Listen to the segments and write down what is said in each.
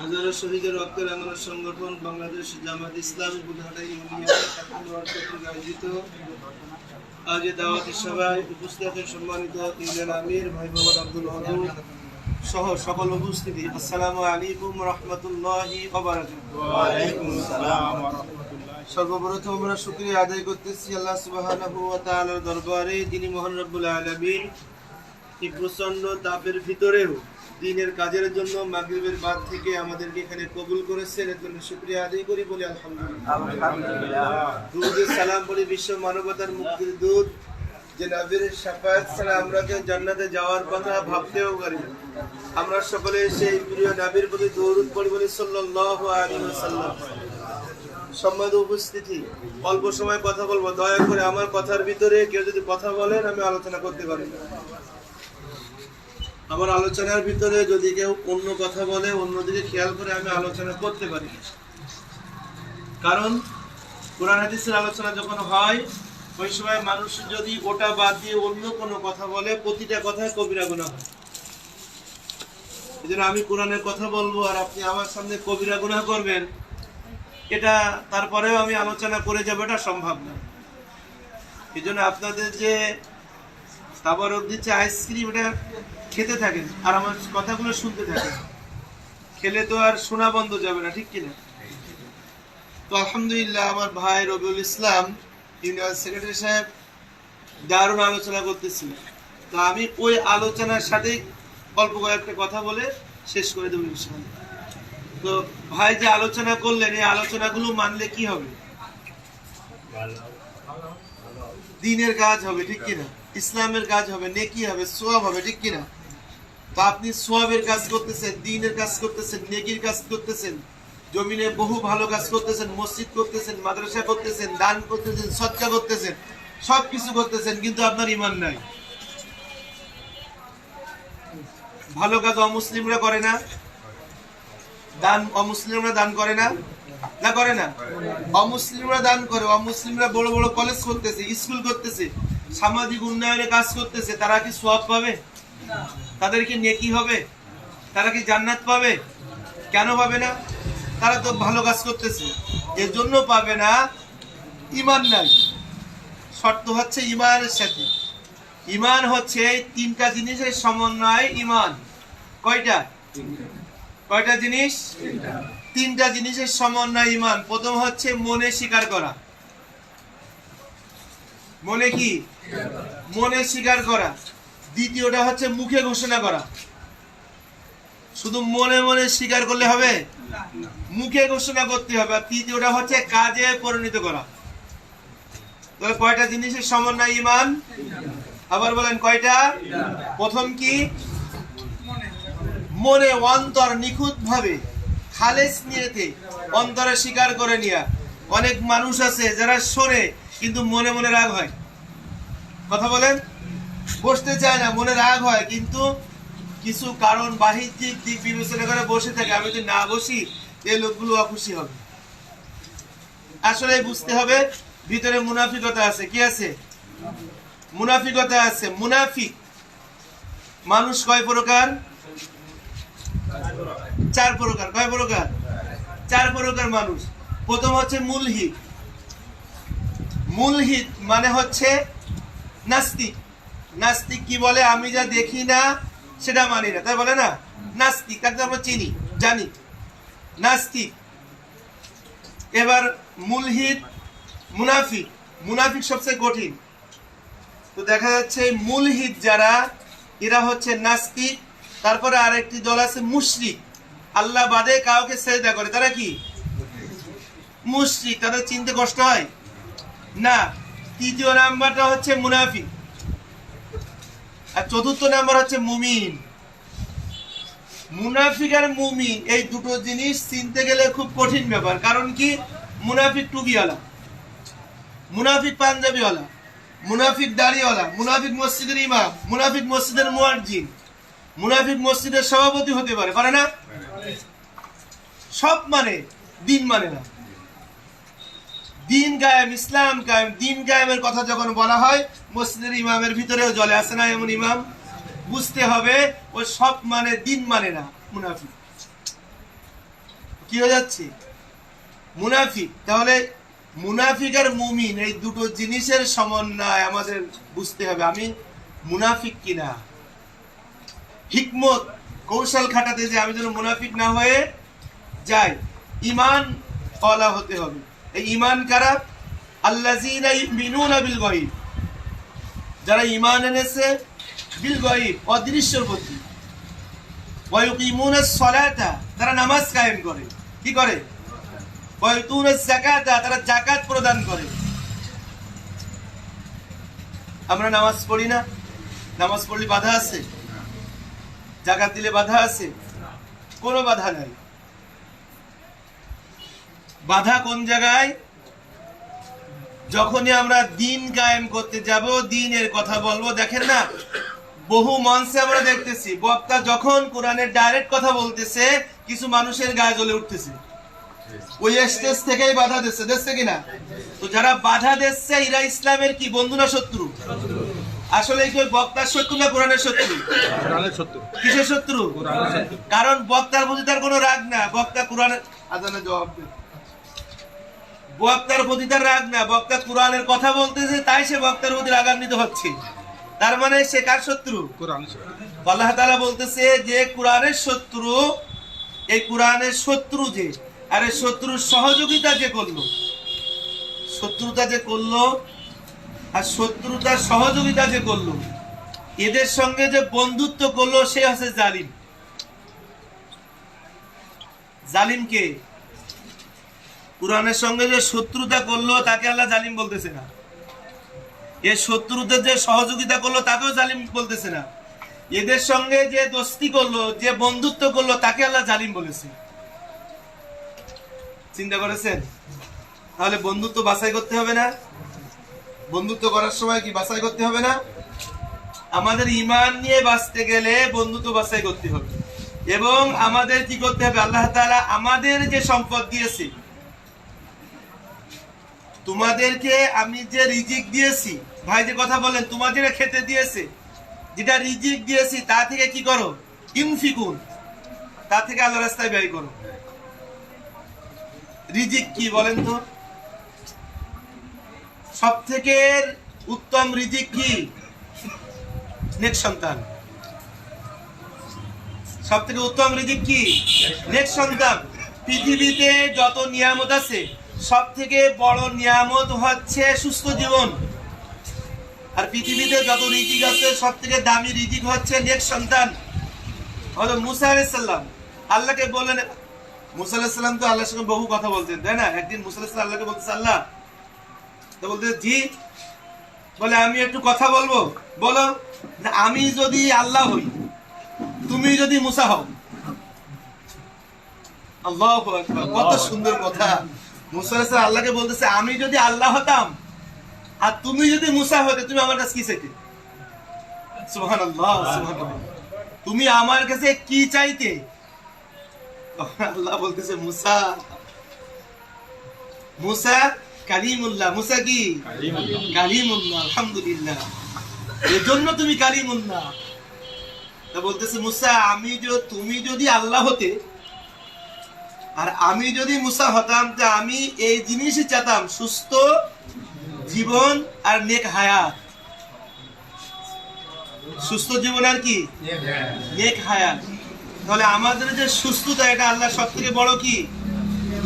হাজারো শহীদের রক্তে রাঙানো সংগঠন বাংলাদেশ জামাত ইসলামী বুধহাটা ইউনিয়ন আয়োজিত। আজ দাওয়াতি সভায় উপস্থিত সম্মানিত ইউনিয়ন আমির ভাই মোহাম্মদ আব্দুল ওয়াদুদ সহ সকল উপস্থিতি। আসসালামু আলাইকুম রহমতুল্লাহি সর্বপ্রথম আমরা শুকরিয়া আদায় করতেছি আল্লাহ তাআলার দরবারে। যিনি মহান রব্বুল প্রচণ্ড তাপের ভিতরেও দিনের কাজের জন্য মাগরিবের বাদ থেকে আমাদেরকে এখানে কবুল করেছেন। এর জন্য শুকরিয়া আদায় করি বলি আলহামদুলিল্লাহ। সালাম বলি বিশ্ব মানবতার মুক্তির দূত যে নবীর শাফায়াত ছাড়া আমরা কেউ জান্নাতে যাওয়ার কথা ভাবতেও পারি আমরা সকলে সেই প্রিয় নবীর প্রতি দৌড় পড়ি বলি সাল্লাল্লাহু আলাইহি ওয়াসাল্লাম। সম্মানিত উপস্থিতি অল্প সময় কথা বলব। দয়া করে আমার কথার ভিতরে কেউ যদি কথা বলেন আমি আলোচনা করতে পারি আমার আলোচনার ভিতরে যদি কেউ অন্য কথা বলে, অন্যদিকে খেয়াল করে আমি আলোচনা করতে পারি। কারণ কোরআন হাদিসের আলোচনা যখন হয়, ওই সময় মানুষ যদি ওটা বাদ দিয়ে অন্য কোনো কথা বলে, প্রতিটা কথায় কবিরা গুণা হয় এই জন্য আমি কোরআনের কথা বলব আর আপনি আমার সামনে কবিরা গুণা করবেন, এটা তারপরেও আমি আলোচনা করে যাব এটা সম্ভব না এই জন্য আপনাদের যে তাবারক দিচ্ছে আইসক্রিম এটা খেতে থাকেন, আর আমার কথাগুলো শুনতে থাকেন। খেলে তো আর শোনা বন্ধ যাবে না, ঠিক কিনা? তো আলহামদুলিল্লাহ, আমার ভাই রবিউল ইসলাম, ইউনিয়ন সেক্রেটারি সাহেব দারুণ আলোচনা করতেছিলেন। তো আমি ওই আলোচনার সাথে অল্প কয়েকটা কথা বলে শেষ করে দেবো ইনশাআল্লাহ। তো ভাই যে আলোচনা করলেন, এই আলোচনাগুলো মানলে কি হবে? দিনের কাজ হবে, ঠিক কিনা? ইসলামের কাজ হবে, নেকি হবে, সোয়াব হবে, ঠিক কিনা? তো আপনি সোয়াবের কাজ করতেছেন, দিনের কাজ করতেছেন, নেকির কাজ করতেছেন, জমিনে বহু ভালো কাজ করতেছেন, মসজিদ করতেছেন, মাদ্রাসা করতেছেন, দান করতেছেন সজ্জা করতেছেন সব কিছু করতেছেন, কিন্তু আপনার ইমান নাই। ভালো কাজ অমুসলিমরা করে না? দান অমুসলিমরা দান করে না? না করে না? অমুসলিমরা দান করে, অমুসলিমরা বড় বড় কলেজ করতেছে স্কুল করতেছে, সামাজিক উন্নয়নে কাজ করতেছে, তারা কি সোয়াব পাবে? তাদের কি নেকি হবে? তারা কি জান্নাত পাবে? কেন পাবে না? তারা তো ভালো কাজ করতেছে। এর জন্য পাবে না ইমান নাই। শর্ত হচ্ছে ইমানের সাথে। ইমান হচ্ছে তিনটা জিনিসের সমন্বয় ইমান কয়টা? কয়টা জিনিস? তিনটা জিনিসের সমন্বয় ইমান প্রথম হচ্ছে মনে স্বীকার করা। মনে কি? মনে স্বীকার করা। দ্বিতীয়টা হচ্ছে মুখে ঘোষণা করা। শুধু মনে মনে স্বীকার করলে হবে? মুখে ঘোষণা করতে হবে। আর তৃতীয়টা হচ্ছে কাজে পরিণত করা। তাহলে কয়টা জিনিসের সমন্বয় ইমান? আবার বলেন কয়টা? প্রথম কি? মনে, অন্তর নিখুঁত ভাবে খালেস নিয়েতে অন্তরে স্বীকার করে নিয়া। অনেক মানুষ আছে যারা শোনে, কিন্তু মনে মনে রাগ হয়। কথা বলেন? বসতে চায় না, মনে রাগ হয়, কিন্তু কিছু কারণ বাহ্যিক দিক বিবেচনা করে বসে থাকে। আমি যদি না বসি এই লোকগুলো অখুশি হবে। আসলে বুঝতে হবে, ভিতরে মুনাফিকতা আছে। কি আছে? মুনাফিকতা আছে। মুনাফিক মানুষ কয় প্রকার? চার প্রকার। কয় প্রকার? চার প্রকার মানুষ। প্রথম হচ্ছে মূলহিত। মূলহিত মানে হচ্ছে নাস্তিক। নাস্তিক কি বলে? আমি যা দেখি না, সেটা মানি না। তাই বলে না? নাস্তিক তাকে আমরা চিনি, জানি। নাস্তিক। এবার মূলহিত মুনাফিক। মুনাফিক সবচেয়ে কঠিন। তো দেখা যাচ্ছে এই মূলহিত যারা, এরা হচ্ছে নাস্তিক। তারপরে আরেকটি দল আছে মুশরিক। আল্লাহ বাদে কাউকে সেজদা করে। তারা কি? মুশরিক। তাদের চিনতে কষ্ট হয়? না। তৃতীয় নাম্বারটা হচ্ছে মুনাফিক। আর চতুর্থ নাম্বার হচ্ছে মুমিন। মুনাফিক আর মুমিন, এই দুটো জিনিস চিনতে গেলে খুব কঠিন ব্যাপার। কারণ কি? মুনাফিক টুবিওয়ালা মুনাফিক পাঞ্জাবিওয়ালা, মুনাফিক দাড়িওয়ালা, মুনাফিক মসজিদের ইমাম, মুনাফিক মসজিদের মুয়াজ্জিন, মুনাফিক মসজিদের সভাপতি হতে পারে পারে না? সব মানে দিন মানে না। দিন গায়েম ইসলাম কায়েম দিন গায়েমের কথা যখন বলা হয়, মসজিদের ইমামের ভিতরেও জলে আসে না এমন ইমাম? বুঝতে হবে, ও সব মানে দিন মানে না মুনাফি কি হয়ে যাচ্ছে? মুনাফিক। তাহলে মুনাফিক আর মুমিন, এই দুটো জিনিসের সমন্বয় আমাদের বুঝতে হবে। আমি মুনাফিক কিনা? হিকমত, কৌশল খাটাতে যে আমি যেন মুনাফিক না হয়ে যাই, ইমান কলা হতে হবে। এই ইমান কারা? আল্লাযীনা ইউমিনুনা বিল গায়ব। যারা ইমান এনেছে বিল গায়ব, অদৃশ্যর প্রতি। ওয়া ইউকিমুনাস তারা নামাজ কায়েম করে। কি করে? ওয়া যাকাতা, তারা যাকাত প্রদান করে। আমরা নামাজ পড়ি না? নামাজ পড়লে বাধা আছে? জাকাত দিলে বাধা আছে? কোনো বাধা নাই। বাধা কোন জায়গায়? যখনই আমরা দিন কায়েম করতে যাব দিনের কথা বলব দেখেন না বহু মঞ্চে আমরা দেখতেছি বক্তা যখন কোরআনের ডাইরেক্ট কথা বলতেছে কিছু মানুষের গায়ে জ্বলে উঠতেছে। ওই স্টেজ থেকেই বাধা দিচ্ছে দিচ্ছে কিনা তো যারা বাধা দিচ্ছে এরা ইসলামের কি বন্ধু না শত্রু? আসলে কি বক্তার শত্রু না কোরআনের শত্রু? কিসের শত্রু? কারণ বক্তার প্রতি তার কোনো রাগ না। বক্তা কোরআনের আজানে জবাব দেন বক্তার প্রতি তার রাগ না বক্তা কোরআনের কথা বলতেছে তাই সে বক্তার প্রতি রাগান্বিত হচ্ছে। তার মানে সে কার শত্রু? আল্লাহ তাআলা বলতেছে যে কোরআনের শত্রু এই কোরআনের শত্রু যে আরে শত্রুর সহযোগিতা যে করল শত্রুতা যে করল আর শত্রুতার সহযোগিতা যে করল এদের সঙ্গে যে বন্ধুত্ব করল সে হচ্ছে জালিম। জালিম কে? কোরআনের সঙ্গে যে শত্রুতা করল, তাকে আল্লাহ জালিম বলতেছে না। এ শত্রুদের যে সহযোগিতা করল, তাকেও জালিম বলতেছে না। এদের সঙ্গে যে দোস্তি করল, যে বন্ধুত্ব করল, তাকে আল্লাহ জালিম বলেছে। চিন্তা করেছেন? তাহলে বন্ধুত্ব বাছাই করতে হবে না? বন্ধুত্ব করার সময় কি বাছাই করতে হবে না? আমাদের ইমান নিয়ে বাঁচতে গেলে বন্ধুত্ব বাছাই করতে হবে। এবং আমাদের কি করতে হবে? আল্লাহ তাআলা আমাদের যে সম্পদ দিয়েছে তোমাদেরকে আমি যে রিজিক দিয়েছি, ভাই যে কথা বলেন তোমাদের খেতে দিয়েছে, যেটা রিজিক দিয়েছি, তা থেকে কি করো? ইনফিকুন, তা থেকে আল্লাহ রাস্তায় ব্যয় করো। রিজিক কি বলেন তো? সব থেকে উত্তম রিজিক কি? নেক সন্তান। সব থেকে উত্তম রিজিক কি? নেক সন্তান। পৃথিবীতে যত নিয়ামত আছে সব থেকে বড় নিয়ামত হচ্ছে সুস্থ জীবন। আর পৃথিবীতে যত রিজিক আছে সব থেকে দামি রিজিক হচ্ছে নেক সন্তান। হলো মুসা আলাইসাল্লাম আল্লাহকে বললেন, মুসা আলাইসাল্লাম তো আল্লাহর সঙ্গে বহু কথা বলতেন, তাই না? একদিন মুসা আল্লাহকে বলতেছে, আল্লাহ। তো বলতে জি। বলে, আমি একটু কথা বলব। বলো আমি যদি আল্লাহ হই, তুমি যদি মুসা হও। আল্লাহ কত সুন্দর কথা। মুসা আল্লাহকে বলতেছে আমি যদি আল্লাহ হতাম আর তুমি যদি মুসা হতে তুমি আমার কাছে কি চাইতে? তুমি আমার কাছে কি চাইতে? আল্লাহ বলতেছে মুসা মুসা কালিমুল্লাহ। মুসা কি? কালিমুল্লাহ। আলহামদুলিল্লাহ। এজন্য তুমি কালিমুল্লাহ। তা বলতেছে মুসা আমি তুমি যদি আল্লাহ হতে আর আমি যদি মুসা হতাম তা আমি এই জিনিসই চাতাম সুস্থ জীবন আর নেক হায়াত। সুস্থ জীবন আর কি? নেক হায়াত। তাহলে আমাদের যে সুস্থতা এটা আল্লাহ সব থেকে বড় কি?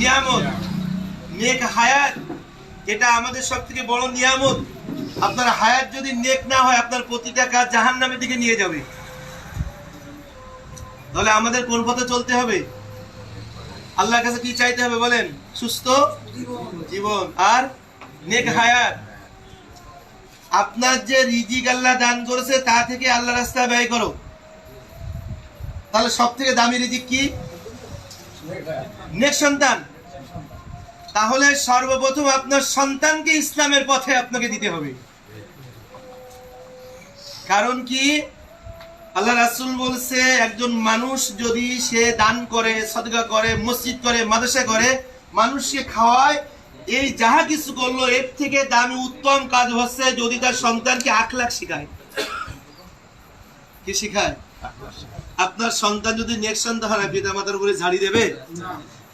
নিয়ামত। নেক হায়াত এটা আমাদের সব থেকে বড় নিয়ামত। আপনার হায়াত যদি নেক না হয় আপনার প্রতিটা কাজ জাহান নামের দিকে নিয়ে যাবে। তাহলে আমাদের কোন পথে চলতে হবে? আল্লাহর কাছে কি চাইতে হবে বলেন? সুস্থ জীবন। আর নেক হায়াত। আপনার যে রিজিক আল্লাহ দান করেছে তা থেকে আল্লাহ রাস্তায় ব্যয় করো। তাহলে সব থেকে দামি রিজিক কি? নেক সন্তান। তাহলে সর্বপ্রথম আপনার সন্তানকে ইসলামের পথে আপনাকে দিতে হবে। কারণ কি? আল্লাহ রাসূল বলছে, একজন মানুষ যদি সে দান করে, সদকা করে, মসজিদ করে, মাদ্রাসা করে, মানুষকে খাওয়ায়, এই যাহা কিছু করল, এর থেকে দামি উত্তম কাজ হচ্ছে যদি তার সন্তানকে আখলাখ শেখায়। কি শেখায়? আপনার সন্তান যদি নেক্সট সন্তান হয়, পিতা মাতার উপরে ঝাড়ি দেবে?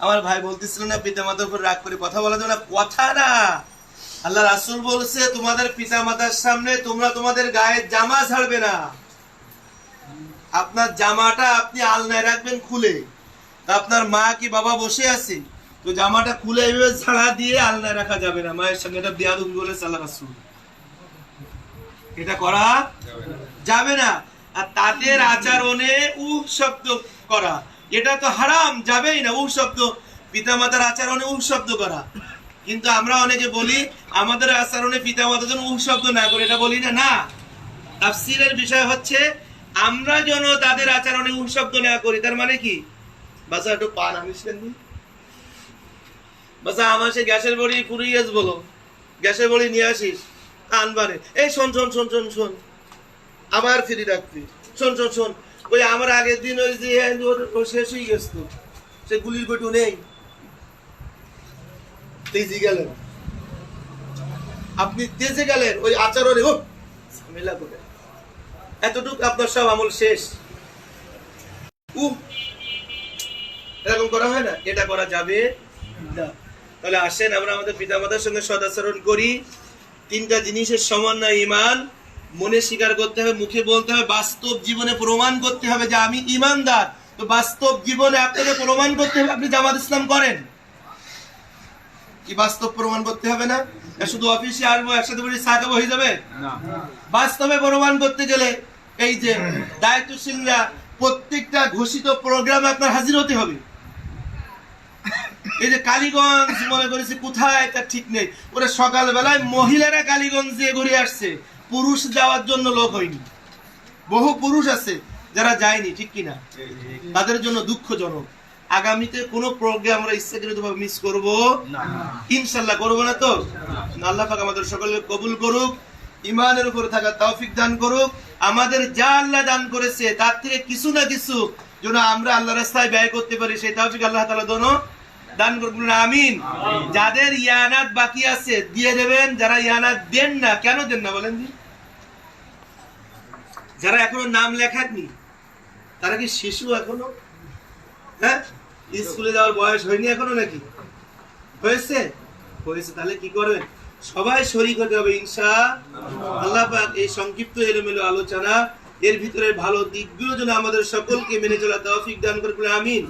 আমার ভাই বলতেছিল না, পিতা মাতার উপর রাগ করে কথা বলা যাবে না, কথা না। আল্লাহ রাসূল বলছে, তোমাদের পিতা মাতার সামনে তোমরা তোমাদের গায়ের জামা ছাড়বে না। আপনার জামাটা আপনি আলনায় রাখবেন খুলে। আপনার মা কি বাবা বসে আছে? তো জামাটা খুলে এইভাবে ছাড়া দিয়ে আলনায় রাখা যাবে না। মায়ের সামনে এটা বিয়াদুবি বলে আল্লাহ রাসূল। এটা করা যাবে না। আর তাদের আচরণে উহ শব্দ করা। এটা তো হারাম, যাবেই না উহ শব্দ। পিতামাতার আচরণে উহ শব্দ করা। কিন্তু আমরা অনেকে বলি, আমাদের আচরণে পিতামাতার জন্য উহ শব্দ না করে, এটা বলি না না। তাফসিরের বিষয় হচ্ছে আমরা যেন তাদের আচরণে শব্দ না করি, তার মানে কি? বাসা একটু পান আনিস বাসা, আমার সে গ্যাসের বড়ি গেছ বলো। গ্যাসের বড়ি নিয়ে আসিস আনবারে এই শোন শোন শোন শোন শোন। আবার ফ্রি রাখবি। শোন শোন শোন। ওই আমার আগের দিন ওই যে শেষ হয়ে গেছে তো সে গুলির বটু নেই। তেজি গেলেন। আপনি তেজে গেলেন, ওই আচরণে ও ঝামেলা করে। এতটুক আপনার সব আমল শেষ। উহ! এরকম করা হয় না? এটা করা যাবে না। তাহলে আসেন আমরা আমাদের পিতামাতার সঙ্গে সদাচরণ করি। তিনটা জিনিসের সমন্বয় ইমান মনে স্বীকার করতে হবে মুখে বলতে হবে বাস্তব জীবনে প্রমাণ করতে হবে যে আমি ইমানদার তো বাস্তব জীবনে আপনাকে প্রমাণ করতে হবে আপনি জামাত ইসলাম করেন। কি বাস্তব প্রমাণ করতে হবে না শুধু অফিসে আসব একসাথে বসে চা খাব হয়ে যাবে? না। বাস্তবে প্রমাণ করতে গেলে এই যে দায়িত্বশীলরা প্রত্যেকটা ঘোষিত প্রোগ্রামে আপনার হাজির হতে হবে। এই যে কালীগঞ্জ মনে করেছে কোথায় তার ঠিক নেই। ওরা সকালবেলায় মহিলারা কালীগঞ্জে ঘুরে আসছে। পুরুষ যাওয়ার জন্য লোক হয়নি। বহু পুরুষ আছে যারা যায়নি ঠিক কিনা? তাদের জন্য দুঃখজনক। আগামীতে কোনো প্রোগ্রাম আমরা ইচ্ছাকৃতভাবে মিস করব? ইনশাল্লাহ করব না তো? আল্লাহ পাক আমাদের সকলকে কবুল করুক। ইমানের উপরে থাকা তৌফিক দান করুক। আমাদের যা আল্লাহ দান করেছে তার থেকে কিছু না কিছু যেন আমরা আল্লাহ রাস্তায় ব্যয় করতে পারি সেই তৌফিক আল্লাহ তাআলা দোনো দান করবেন আমিন। যাদের ইয়ানাত বাকি আছে দিয়ে দেবেন। যারা ইয়ানাত দেন না কেন দেন না বলেন জি যারা এখনও নাম লেখাননি তারা কি শিশু এখনও? হ্যাঁ? স্কুলে যাওয়ার বয়স হয়নি এখনও নাকি? হয়েছে? হয়েছে তাহলে কি করবেন? সবাই শরিক হতে হবে ইনসা আল্লাহ এই সংক্ষিপ্ত এলোমেলো আলোচনা এর ভিতরে ভালো দিকগুলো যেন আমাদের সকলকে মেনে চলা তৌফিক দান করে আমিন।